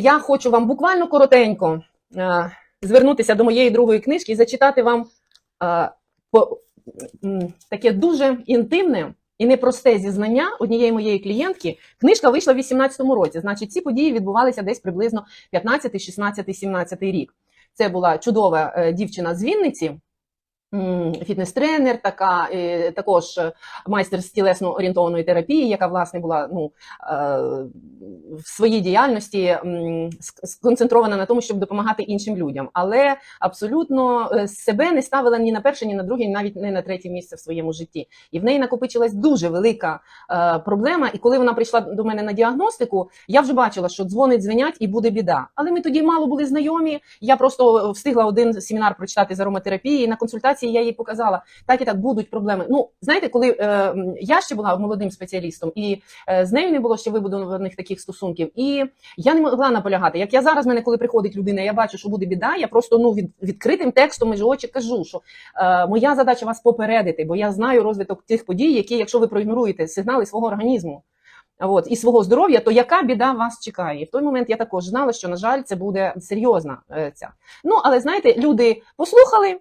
Я хочу вам буквально коротенько е, звернутися до моєї другої книжки і зачитати вам е, по, м, таке дуже інтимне і непросте зізнання однієї моєї клієнтки. Книжка вийшла в 18-му році. Значить, ці події відбувалися десь приблизно 15, 16, 17 рік. Це була чудова е, дівчина з Вінниці. Фітнес-тренер, така е, також е, майстер з тілесно орієнтованої терапії, яка власне була ну е, в своїй діяльності сконцентрована на тому, щоб допомагати іншим людям, але абсолютно себе не ставила ні на перше, ні на друге, навіть не на третє місце в своєму житті. І в неї накопичилась дуже велика проблема. І коли вона прийшла до мене на діагностику, я вже бачила, що дзвонить, дзвенять і буде біда. Але ми тоді мало були знайомі. Я просто встигла один семінар прочитати з ароматерапії. І на консультації я їй показала, так і так будуть проблеми. Ну знаєте, коли е, я ще була молодим спеціалістом, і е, з нею не було ще вибудованих таких стосунків. І я не могла наполягати. Як я зараз мене, коли приходить людина, я бачу, що буде біда. Я просто ну від відкритим текстом між очі кажу, що е, моя задача вас попередити, бо я знаю розвиток тих подій, які, якщо ви проігноруєте сигнали свого організму. От, і свого здоров'я, то яка біда вас чекає? І в той момент я також знала, що, на жаль, це буде серйозна е, ця. Ну, але знаєте, люди послухали.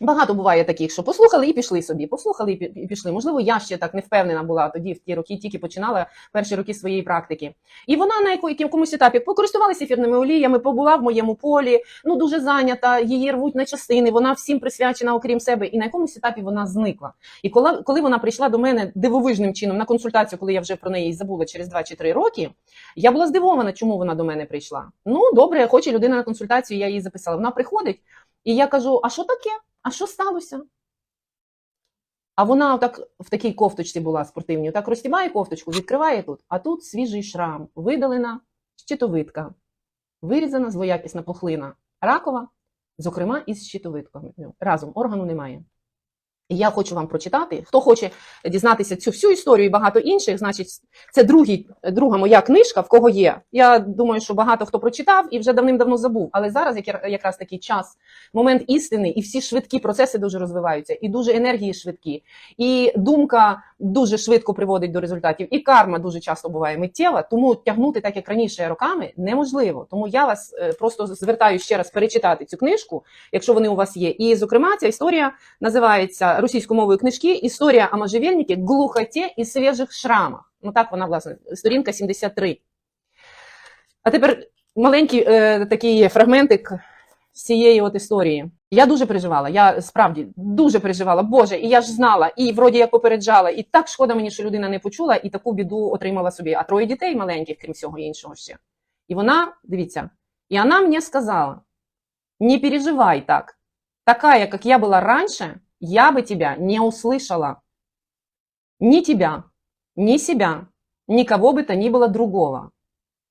Багато буває таких, що послухали і пішли собі, послухали і пішли. Можливо, я ще так не впевнена була тоді, в ті роки, тільки починала перші роки своєї практики. І вона на яко- якомусь етапі покористувалася ефірними оліями, побула в моєму полі, ну дуже зайнята, її рвуть на частини, вона всім присвячена, окрім себе, і на якомусь етапі вона зникла. І коли, коли вона прийшла до мене дивовижним чином на консультацію, коли я вже про неї забула через 2 чи 3 роки, я була здивована, чому вона до мене прийшла. Ну, добре, хоче людина на консультацію, я її записала. Вона приходить, і я кажу: а що таке? А що сталося? А вона так в такій кофточці була спортивній, так розтібає кофточку, відкриває тут, а тут свіжий шрам, видалена щитовидка, вирізана злоякісна пухлина, ракова, зокрема із щитовидкою. Разом органу немає. І я хочу вам прочитати. Хто хоче дізнатися цю всю історію і багато інших, значить, це другий, друга моя книжка, в кого є. Я думаю, що багато хто прочитав і вже давним-давно забув. Але зараз якраз такий час, момент істини, і всі швидкі процеси дуже розвиваються, і дуже енергії швидкі, і думка дуже швидко приводить до результатів, і карма дуже часто буває миттєва. Тому тягнути так як раніше роками неможливо. Тому я вас е, просто звертаю ще раз перечитати цю книжку, якщо вони у вас є. І зокрема, ця історія називається російською мовою книжки Історія о можжевельнике, глухоті і свіжих шрамах. Ну так вона, власне, сторінка 73. А тепер маленький е, такий фрагментик цієї от історії. Я дуже переживала. Я справді дуже переживала. Боже, і я ж знала, і вроді як попереджала, і так шкода мені, що людина не почула, і таку біду отримала собі. А троє дітей маленьких, крім всього іншого ще. І вона, дивіться, і вона мені сказала: не переживай так. Такая, как я была раньше, я бы тебя не услышала. Ни тебя, ни себя, никого бы то ни было другого.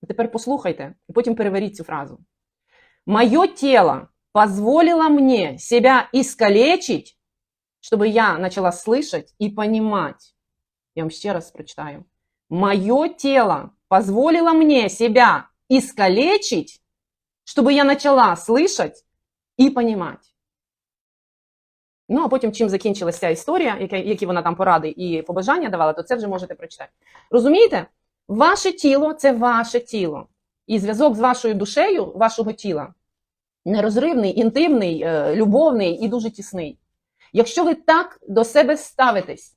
А Тепер послухайте, і потім переверіть цю фразу. Мое тело позволило мне себя искалечить, чтобы я начала слышать и понимать. Я вам ще раз прочитаю. Мое тело позволило мне себя искалечить, чтобы я начала слышать і понимать. Ну, а потім, чим закінчилася історія, які вона там поради і побажання давала, то це вже можете прочитати. Розумієте? Ваше тіло це ваше тіло. І зв'язок з вашою душею, вашого тіла, нерозривний, інтимний, е, любовний і дуже тісний. Якщо ви так до себе ставитесь,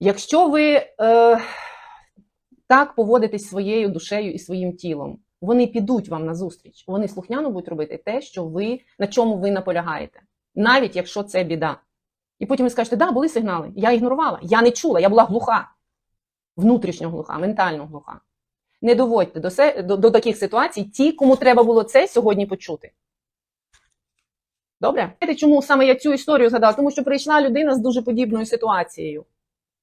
якщо ви е, так поводитесь своєю душею і своїм тілом, вони підуть вам на зустріч, вони слухняно будуть робити те, що ви, на чому ви наполягаєте, навіть якщо це біда. І потім ви скажете, да, були сигнали, я ігнорувала, я не чула, я була глуха, внутрішньо глуха, ментально глуха. Не доводьте до, се- до, до таких ситуацій ті, кому треба було це сьогодні почути. Добре? Знаєте, чому саме я цю історію згадала? Тому що прийшла людина з дуже подібною ситуацією.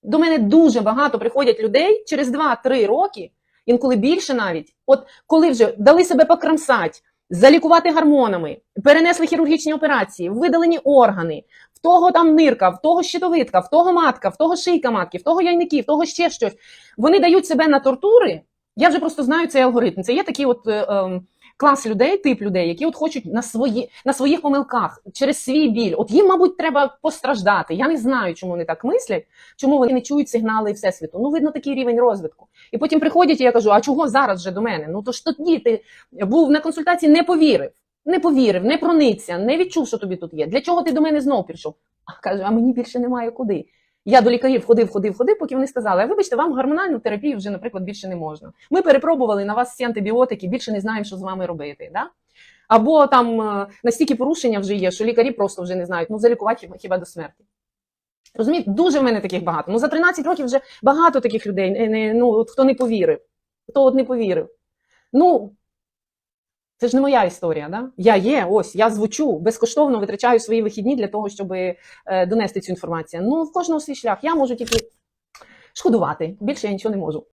До мене дуже багато приходять людей через 2-3 роки, інколи більше навіть. От коли вже дали себе покрамсать, залікувати гормонами, перенесли хірургічні операції, видалені органи, в того там нирка, в того щитовидка, в того матка, в того шийка матки, в того яйники, в того ще щось. Вони дають себе на тортури. Я вже просто знаю цей алгоритм. Це є такі от е, ем, клас людей, тип людей, які от хочуть на свої на своїх помилках через свій біль. От їм, мабуть, треба постраждати. Я не знаю, чому вони так мислять, чому вони не чують сигнали всесвіту. Ну, видно, такий рівень розвитку. І потім приходять, і я кажу: а чого зараз вже до мене? Ну то ж тоді ти був на консультації, не повірив. Не повірив, не проникся, не відчув, що тобі тут є. Для чого ти до мене знов прийшов? А каже, а мені більше немає куди. Я до лікарів ходив, ходив, ходив, поки вони сказали, вибачте, вам гормональну терапію вже, наприклад, більше не можна. Ми перепробували на вас всі антибіотики, більше не знаємо, що з вами робити. Да? Або там е, настільки порушення вже є, що лікарі просто вже не знають, ну залікувати хіба, до смерті. Розумієте, дуже в мене таких багато. Ну за 13 років вже багато таких людей, ну, от, хто не повірив. Хто от не повірив. Ну, це ж не моя історія, да? Я є, ось, я звучу, безкоштовно витрачаю свої вихідні для того, щоб е, донести цю інформацію. Ну, в кожного свій шлях. Я можу тільки шкодувати. Більше я нічого не можу.